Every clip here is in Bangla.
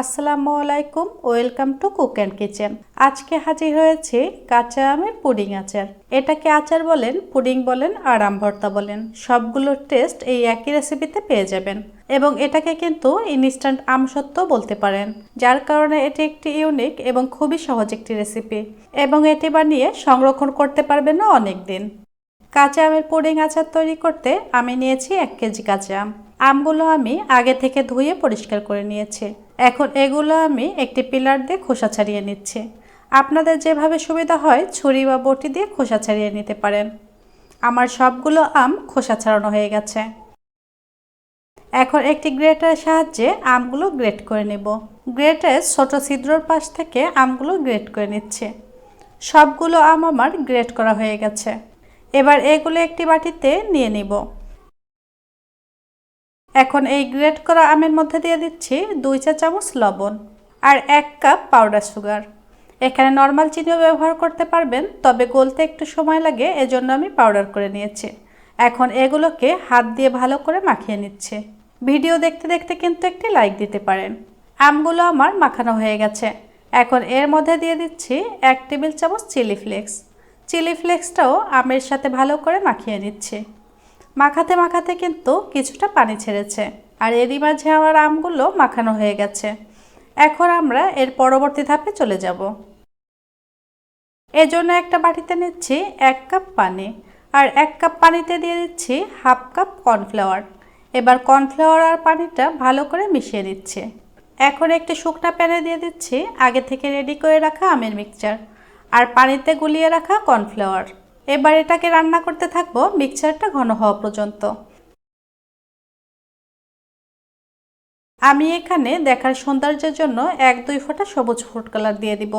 আসসালামু আলাইকুম, welcome to cook and kitchen. আজকে হাজির হয়েছে কাঁচা আমের পুডিং আচার। এটাকে আচার বলেন, পুডিং বলেন, আর আম ভর্তা বলেন। সবগুলোর টেস্ট এই একই রেসিপিতে পেয়ে যাবেন। এবং এটাকে কিন্তু ইনস্ট্যান্ট আমসত্ত্ব বলতে পারেন, যার কারণে এটি একটি ইউনিক এবং খুবই সহজ একটি রেসিপি। এবং এটি বানিয়ে সংরক্ষণ করতে পারবেন অনেক দিন কাঁচা আমের পুডিং আচার তৈরি করতে আমি নিয়েছি এক কেজি কাঁচা আম। আমগুলো আমি আগে থেকে ধুয়ে পরিষ্কার করে নিয়েছি। এখন এগুলো আমি একটি পিলার দিয়ে খোসা ছাড়িয়ে নিচ্ছি। আপনাদের যেভাবে সুবিধা হয় ছুরি বা বটি দিয়ে খোসা ছাড়িয়ে নিতে পারেন। আমার সবগুলো আম খোসা ছাড়ানো হয়ে গেছে। এখন একটি গ্রেটারের সাহায্যে আমগুলো গ্রেট করে নেব। গ্রেটারের ছোট ছিদ্রর পাশ থেকে আমগুলো গ্রেট করে নিচ্ছে। সবগুলো আম আমার গ্রেট করা হয়ে গেছে। এবার এগুলো একটি বাটিতে নিয়ে নিব। এখন এই গ্রেট করা আমের মধ্যে দিয়ে দিচ্ছি দুই চা চামচ লবণ আর এক কাপ পাউডার সুগার। এখানে নর্মাল চিনিও ব্যবহার করতে পারবেন, তবে গলতে একটু সময় লাগে, এজন্য আমি পাউডার করে নিয়েছি। এখন এগুলোকে হাত দিয়ে ভালো করে মাখিয়ে নিচ্ছে। ভিডিও দেখতে দেখতে কিন্তু একটি লাইক দিতে পারেন। আমগুলো আমার মাখানো হয়ে গেছে। এখন এর মধ্যে দিয়ে দিচ্ছি এক টেবিল চামচ চিলি ফ্লেক্স। চিলি ফ্লেক্সটাও আমের সাথে ভালো করে মাখিয়ে নিচ্ছি। মাখাতে মাখাতে কিন্তু কিছুটা পানি ছেড়েছে। আর এরই মাঝে আমার আমগুলো মাখানো হয়ে গেছে। এখন আমরা এর পরবর্তী ধাপে চলে যাব। এজন্য একটা বাটিতে নিচ্ছি এক কাপ পানি। আর এক কাপ পানিতে দিয়ে দিচ্ছি হাফ কাপ কর্নফ্লাওয়ার। এবার কর্নফ্লাওয়ার আর পানিটা ভালো করে মিশিয়ে নিচ্ছে। এখন একটি শুকনা প্যানে দিয়ে দিচ্ছি আগে থেকে রেডি করে রাখা আমের মিক্সচার। আর পানিতে গুলিয়ে রাখা কর্নফ্লাওয়ার। এবার এটাকে রান্না করতে থাকব মিক্সচারটা ঘন হওয়া পর্যন্ত। আমি এখানে দেখার সৌন্দর্যের জন্য এক দুই ফোঁটা সবুজ ফুড কালার দিয়ে দিব।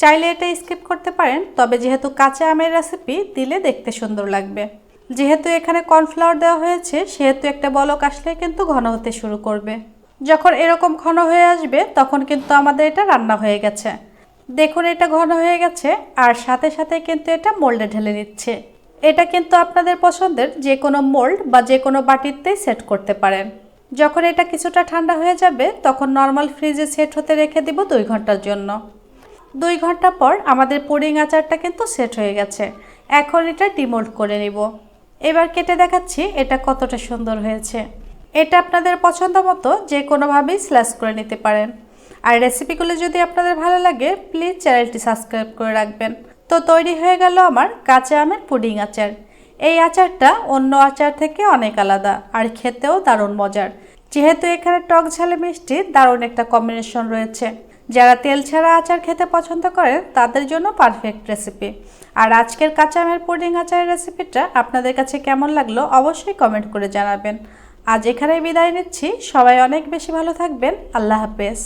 চাইলে এটা স্কিপ করতে পারেন, তবে যেহেতু কাঁচা আমের রেসিপি দিলে দেখতে সুন্দর লাগবে। যেহেতু এখানে কর্নফ্লাওয়ার দেওয়া হয়েছে, সেহেতু একটা বলক আসলে কিন্তু ঘন হতে শুরু করবে। যখন এরকম ঘন হয়ে আসবে, তখন কিন্তু আমাদের এটা রান্না হয়ে গেছে। দেখুন, এটা ঘন হয়ে গেছে, আর সাথে সাথে কিন্তু এটা মোল্ডে ঢেলে নিচ্ছে। এটা কিন্তু আপনাদের পছন্দের যে কোনো মোল্ড বা যে কোনো বাটিতেই সেট করতে পারেন। যখন এটা কিছুটা ঠান্ডা হয়ে যাবে, তখন নর্মাল ফ্রিজে সেট হতে রেখে দিব দুই ঘণ্টার জন্য। দুই ঘণ্টা পর আমাদের পুডিং আচারটা কিন্তু সেট হয়ে গেছে। এখন এটা ডিমোল্ড করে নিব। এবার কেটে দেখাচ্ছি এটা কতটা সুন্দর হয়েছে। এটা আপনাদের পছন্দ মতো যে কোনোভাবেই স্ল্যাশ করে নিতে পারেন। আর রেসিপিগুলো যদি আপনাদের ভালো লাগে প্লিজ চ্যানেলটি সাবস্ক্রাইব করে রাখবেন। তো তৈরি হয়ে গেল আমার কাঁচা আমের পুডিং আচার। এই আচারটা অন্য আচার থেকে অনেক আলাদা আর খেতেও দারুণ মজার। যেহেতু এখানে টক ঝালে মিষ্টি, দারুণ একটা কম্বিনেশন রয়েছে। যারা তেল ছাড়া আচার খেতে পছন্দ করেন, তাদের জন্য পারফেক্ট রেসিপি আর আজকের কাঁচা আমের পুডিং আচারের রেসিপিটা আপনাদের কাছে কেমন লাগল, অবশ্যই কমেন্ট করে জানাবেন। আজ এখানেই বিদায় নিচ্ছি। সবাই অনেক বেশি ভালো থাকবেন। আল্লাহ হাফেজ।